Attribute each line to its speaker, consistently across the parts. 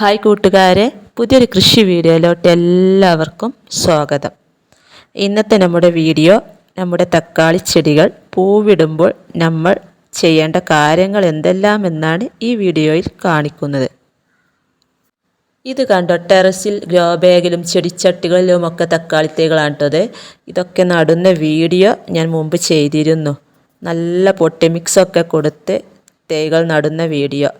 Speaker 1: Hi കൂട്ടുകാരെ പുതിയൊരു കൃഷി വീഡിയോയിലോട്ട് എല്ലാവർക്കും സ്വാഗതം. ഇന്നത്തെ നമ്മുടെ വീഡിയോ നമ്മുടെ തക്കാളി ചെടികൾ പൂവിടുമ്പോൾ നമ്മൾ ചെയ്യേണ്ട കാര്യങ്ങൾ എന്തെല്ലാം എന്നാണ് ഈ വീഡിയോയിൽ കാണിക്കുന്നത്. ഇത് കണ്ടോ ടെറസിൽ ഗ്രോ ബാഗിലും ചെടിച്ചട്ടികളിലുമൊക്കെ തക്കാളി കേട്ടത് ഇതൊക്കെ നടുന്ന വീഡിയോ ഞാൻ മുമ്പ് ചെയ്തിരുന്നു. നല്ല പൊട്ടി മിക്സൊക്കെ കൊടുത്ത് തൈകൾ നടുന്ന വീഡിയോ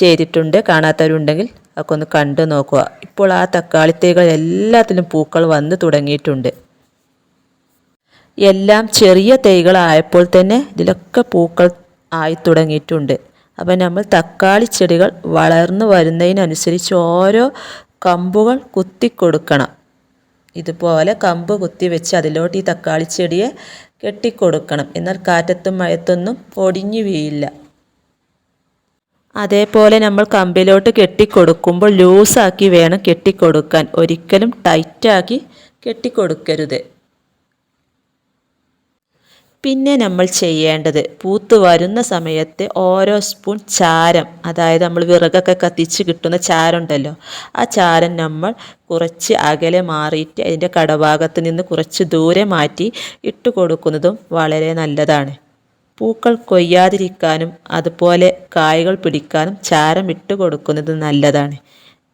Speaker 1: ചെയ്തിട്ടുണ്ട്. കാണാത്തവരുണ്ടെങ്കിൽ ഒക്കെ ഒന്ന് കണ്ടു നോക്കുക. ഇപ്പോൾ ആ തക്കാളി തൈകൾ എല്ലാത്തിലും പൂക്കൾ വന്ന് തുടങ്ങിയിട്ടുണ്ട്. എല്ലാം ചെറിയ തൈകളായപ്പോൾ തന്നെ ഇതിലൊക്കെ പൂക്കൾ ആയി തുടങ്ങിയിട്ടുണ്ട്. അപ്പം നമ്മൾ തക്കാളി ചെടികൾ വളർന്നു വരുന്നതിനനുസരിച്ച് ഓരോ കമ്പുകൾ കുത്തിക്കൊടുക്കണം ഇതുപോലെ കമ്പ് കുത്തി വെച്ച് അതിലോട്ട് ഈ തക്കാളി ചെടിയെ കെട്ടിക്കൊടുക്കണം. എന്നാൽ കാറ്റത്തും മഴത്തൊന്നും പൊടിഞ്ഞു വീഴില്ല. അതേപോലെ നമ്മൾ കമ്പിലോട്ട് കെട്ടിക്കൊടുക്കുമ്പോൾ ലൂസാക്കി വേണം കെട്ടിക്കൊടുക്കാൻ. ഒരിക്കലും ടൈറ്റാക്കി കെട്ടിക്കൊടുക്കരുത്. പിന്നെ നമ്മൾ ചെയ്യേണ്ടത് പൂത്ത് വരുന്ന സമയത്ത് ഓരോ സ്പൂൺ ചാരം അതായത് നമ്മൾ വിറകൊക്കെ കത്തിച്ച് കിട്ടുന്ന ചാരം ഉണ്ടല്ലോ ആ ചാരം നമ്മൾ കുറച്ച് അകലെ മാറിയിട്ട് അതിന്റെ കടഭാഗത്ത് നിന്ന് കുറച്ച് ദൂരെ മാറ്റി ഇട്ട് കൊടുക്കുന്നതും വളരെ നല്ലതാണ്. പൂക്കൾ കൊയ്യാതിരിക്കാനും അതുപോലെ കായകൾ പിടിക്കാനും ചാരം ഇട്ട് കൊടുക്കുന്നത് നല്ലതാണ്.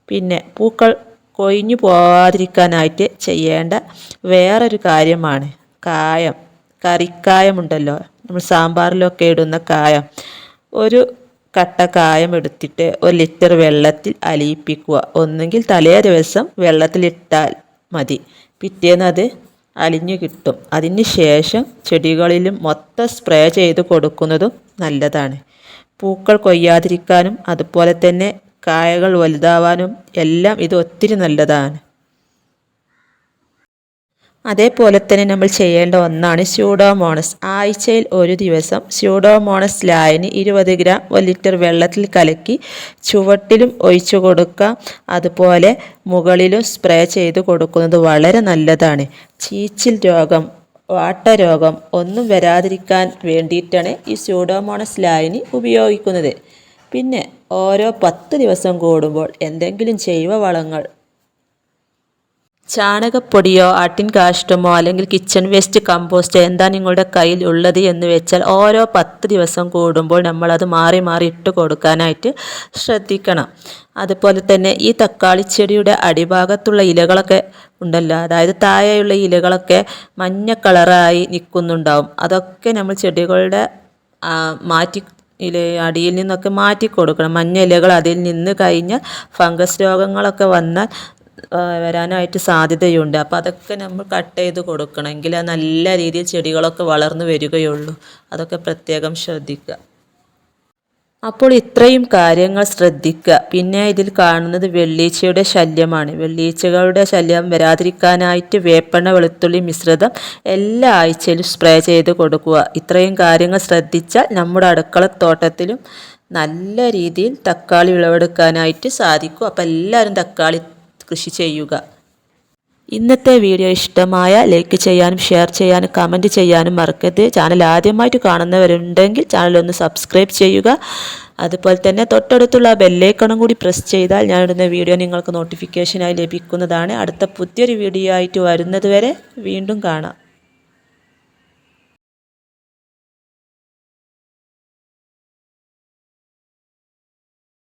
Speaker 1: പിന്നെ പൂക്കൾ കൊഴിഞ്ഞു പോവാതിരിക്കാനായിട്ട് ചെയ്യേണ്ട വേറൊരു കാര്യമാണ് കായം. കറിക്കായമുണ്ടല്ലോ. നമ്മൾ സാമ്പാറിലൊക്കെ ഇടുന്ന കായം. ഒരു കട്ട കായം എടുത്തിട്ട് ഒരു ലിറ്റർ വെള്ളത്തിൽ അലിയിപ്പിക്കുക. ഒന്നുകിൽ തലേ ദിവസം വെള്ളത്തിലിട്ടാൽ മതി. പിറ്റേന്ന് അത് അലിഞ്ഞു കിട്ടും. അതിന് ശേഷം ചെടികളിലും മൊത്തം സ്പ്രേ ചെയ്ത് കൊടുക്കുന്നതും നല്ലതാണ്. പൂക്കൾ കൊയ്യാതിരിക്കാനും അതുപോലെ തന്നെ കായകൾ വലുതാവാനും എല്ലാം ഇത് ഒത്തിരി നല്ലതാണ്. അതേപോലെ തന്നെ നമ്മൾ ചെയ്യേണ്ട ഒന്നാണ് സ്യൂഡോമോണസ് ആഴ്ചയിൽ ഒരു ദിവസം സ്യൂഡോമോണസ് ലായനി ഇരുപത് ഗ്രാം ഒരു ലിറ്റർ വെള്ളത്തിൽ കലക്കി ചുവട്ടിലും ഒഴിച്ചു കൊടുക്കാം അതുപോലെ മുകളിലും സ്പ്രേ ചെയ്ത് കൊടുക്കുന്നത് വളരെ നല്ലതാണ്. ചീച്ചിൽ രോഗം വാട്ടരോഗം ഒന്നും വരാതിരിക്കാൻ വേണ്ടിയിട്ടാണ് ഈ സ്യൂഡോമോണസ് ലായനി ഉപയോഗിക്കുന്നത്. പിന്നെ ഓരോ പത്ത് ദിവസം കൂടുമ്പോൾ എന്തെങ്കിലും ജൈവ വളങ്ങൾ ചാണകപ്പൊടിയോ ആട്ടിൻ കാഷ്ടമോ അല്ലെങ്കിൽ കിച്ചൺ വേസ്റ്റ് കമ്പോസ്റ്റ് എന്താ നിങ്ങളുടെ കയ്യിൽ ഉള്ളത് എന്ന് വെച്ചാൽ ഓരോ പത്ത് ദിവസം കൂടുമ്പോൾ നമ്മളത് മാറി മാറി ഇട്ട് കൊടുക്കാനായിട്ട് ശ്രദ്ധിക്കണം. അതുപോലെ തന്നെ ഈ തക്കാളി ചെടിയുടെ അടിഭാഗത്തുള്ള ഇലകളൊക്കെ ഉണ്ടല്ലോ അതായത് താഴെയുള്ള ഇലകളൊക്കെ മഞ്ഞ കളറായി നിൽക്കുന്നുണ്ടാവും. അതൊക്കെ നമ്മൾ ചെടികളുടെ മാറ്റി ഇല അടിയിൽ നിന്നൊക്കെ മാറ്റി കൊടുക്കണം. മഞ്ഞ ഇലകൾ അതിൽ നിന്ന് കഴിഞ്ഞാൽ ഫംഗസ് രോഗങ്ങളൊക്കെ വന്നാൽ വരാനായിട്ട് സാധ്യതയുണ്ട്. അപ്പോൾ അതൊക്കെ നമ്മൾ കട്ട് ചെയ്ത് കൊടുക്കണമെങ്കിൽ നല്ല രീതിയിൽ ചെടികളൊക്കെ വളർന്നു വരികയുള്ളൂ. അതൊക്കെ പ്രത്യേകം ശ്രദ്ധിക്കുക. അപ്പോൾ ഇത്രയും കാര്യങ്ങൾ ശ്രദ്ധിക്കുക. പിന്നെ ഇതിൽ കാണുന്നത് വെള്ളീച്ചയുടെ ശല്യമാണ്. വെള്ളീച്ചകളുടെ ശല്യം വരാതിരിക്കാനായിട്ട് വേപ്പെണ്ണ വെളുത്തുള്ളി മിശ്രിതം എല്ലാ ആഴ്ചയിലും സ്പ്രേ ചെയ്ത് കൊടുക്കുക. ഇത്രയും കാര്യങ്ങൾ ശ്രദ്ധിച്ചാൽ നമ്മുടെ അടുക്കളത്തോട്ടത്തിലും നല്ല രീതിയിൽ തക്കാളി വിളവെടുക്കാനായിട്ട് സാധിക്കും. അപ്പോൾ എല്ലാവരും തക്കാളി കൃഷി ചെയ്യുക. ഇന്നത്തെ വീഡിയോ ഇഷ്ടമായ ലൈക്ക് ചെയ്യാനും ഷെയർ ചെയ്യാനും കമന്റ് ചെയ്യാനും മറക്കരുത്. ചാനൽ ആദ്യമായിട്ട് കാണുന്നവരുണ്ടെങ്കിൽ ചാനൽ ഒന്ന് സബ്സ്ക്രൈബ് ചെയ്യുക. അതുപോലെ തന്നെ തൊട്ടടുത്തുള്ള ബെല്ലേക്കണും കൂടി പ്രസ് ചെയ്താൽ ഞാൻ ഇടുന്ന വീഡിയോ നിങ്ങൾക്ക് നോട്ടിഫിക്കേഷനായി ലഭിക്കുന്നതാണ്. അടുത്ത പുതിയൊരു വീഡിയോ ആയിട്ട് വരുന്നതുവരെ വീണ്ടും കാണാം.